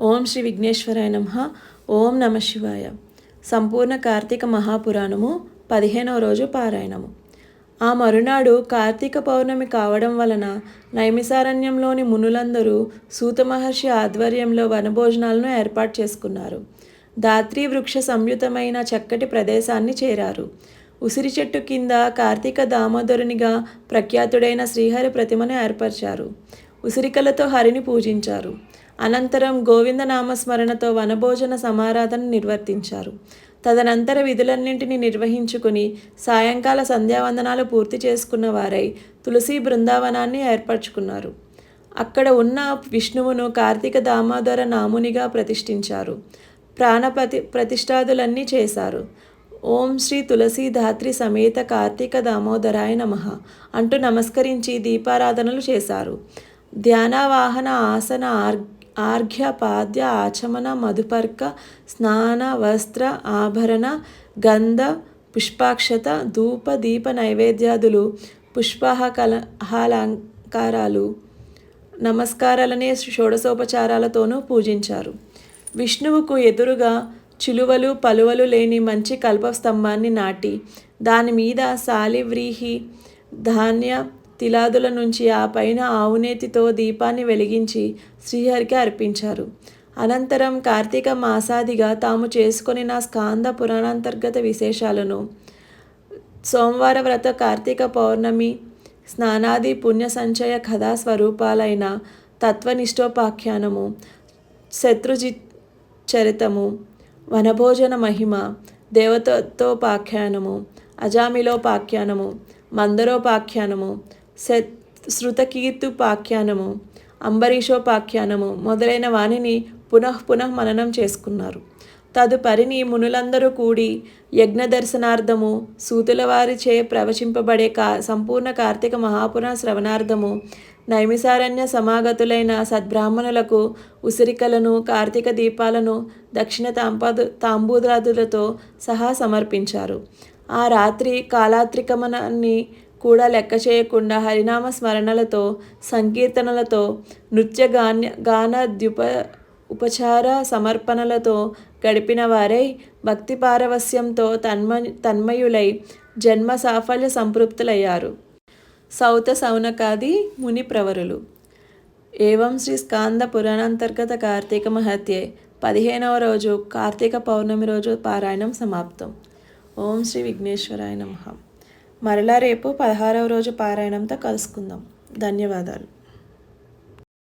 ఓం శ్రీ విఘ్నేశ్వరాయ నమ. ఓం నమ శివాయ. సంపూర్ణ కార్తీక మహాపురాణము పదిహేనవ రోజు పారాయణము. ఆ మరునాడు కార్తీక పౌర్ణమి కావడం వలన నైమిసారణ్యంలోని మునులందరూ సూత మహర్షి ఆధ్వర్యంలో వనభోజనాలను ఏర్పాటు చేసుకున్నారు. దాత్రి వృక్ష సంయుతమైన చక్కటి ప్రదేశాన్ని చేరారు. ఉసిరి చెట్టు కింద కార్తీక దామోదరునిగా ప్రఖ్యాతుడైన శ్రీహరి ప్రతిమను ఏర్పరిచారు. ఉసిరికలతో హరిని పూజించారు. అనంతరం గోవింద నామస్మరణతో వనభోజన సమారాధన నిర్వర్తించారు. తదనంతర విధులన్నింటినీ నిర్వహించుకుని సాయంకాల సంధ్యావందనాలు పూర్తి చేసుకున్న వారై తులసి బృందావనాన్ని ఏర్పరచుకున్నారు. అక్కడ ఉన్న విష్ణువును కార్తీక దామోదర నామునిగా ప్రతిష్ఠించారు. ప్రాణపతి ప్రతిష్టాదులన్నీ చేశారు. ఓం శ్రీ తులసి ధాత్రి సమేత కార్తీక దామోదరాయ నమ అంటూ నమస్కరించి దీపారాధనలు చేశారు. ధ్యానవాహన ఆసన ఆర్ ఆర్ఘ్య పాద్య ఆచమన మధుపర్క స్నాన వస్త్ర ఆభరణ గంధ పుష్పాక్షత ధూప దీప నైవేద్యాదులు పుష్పాహ కలహాలంకారాలు నమస్కారాలనే షోడసోపచారాలతోనూ పూజించారు. విష్ణువుకు ఎదురుగా చిలువలు పలువలు లేని మంచి కల్పస్తంభాన్ని నాటి దాని మీద సాలివ్రీహి ధాన్య తిలాదుల నుంచి ఆ పైన ఆవునేతితో దీపాన్ని వెలిగించి శ్రీహరికి అర్పించారు. అనంతరం కార్తీక మాసాదిగా తాము చేసుకుని నా స్కాంద పురాణాంతర్గత విశేషాలను సోమవార వ్రత కార్తీక పౌర్ణమి స్నానాది పుణ్య సంచయ కథా స్వరూపాలైన తత్వనిష్టోపాఖ్యానము శత్రుజి చరితము వనభోజన మహిమ దేవతతోపాఖ్యానము అజామిలోపాఖ్యానము మందరోపాఖ్యానము శత్ శృతకీర్తుపాఖ్యానము అంబరీషోపాఖ్యానము మొదలైన వాణిని పునః పునః మననం చేసుకున్నారు. తదుపరిని మునులందరూ కూడి యజ్ఞ దర్శనార్థము సూతుల వారిచే ప్రవచింపబడే కా సంపూర్ణ కార్తీక మహాపురాణ శ్రవణార్థము నైమిసారణ్య సమాగతులైన సద్బ్రాహ్మణులకు ఉసిరికలను కార్తీక దీపాలను దక్షిణ తాంపదు తాంబూదాదులతో సహా సమర్పించారు. ఆ రాత్రి కాలాత్రికమనాన్ని కూడా లెక్క చేయకుండా హరినామ స్మరణలతో సంకీర్తనలతో నృత్య గాన్య గాన గానద్యుప ఉపచార సమర్పణలతో గడిపిన వారై భక్తి పారవస్యంతో తన్మ తన్మయులై జన్మ సాఫల్య సంతృప్తులయ్యారు సౌత సౌనకాది ముని ప్రవరులు. ఏవం శ్రీ స్కాంద పురాణాంతర్గత కార్తీక మహత్యే. పదిహేనవ రోజు కార్తీక పౌర్ణమి రోజు పారాయణం సమాప్తం. ఓం శ్రీ విఘ్నేశ్వరాయ నమః. మరలా రేపు పదహారవ రోజు పారాయణంతో కలుసుకుందాం. ధన్యవాదాలు.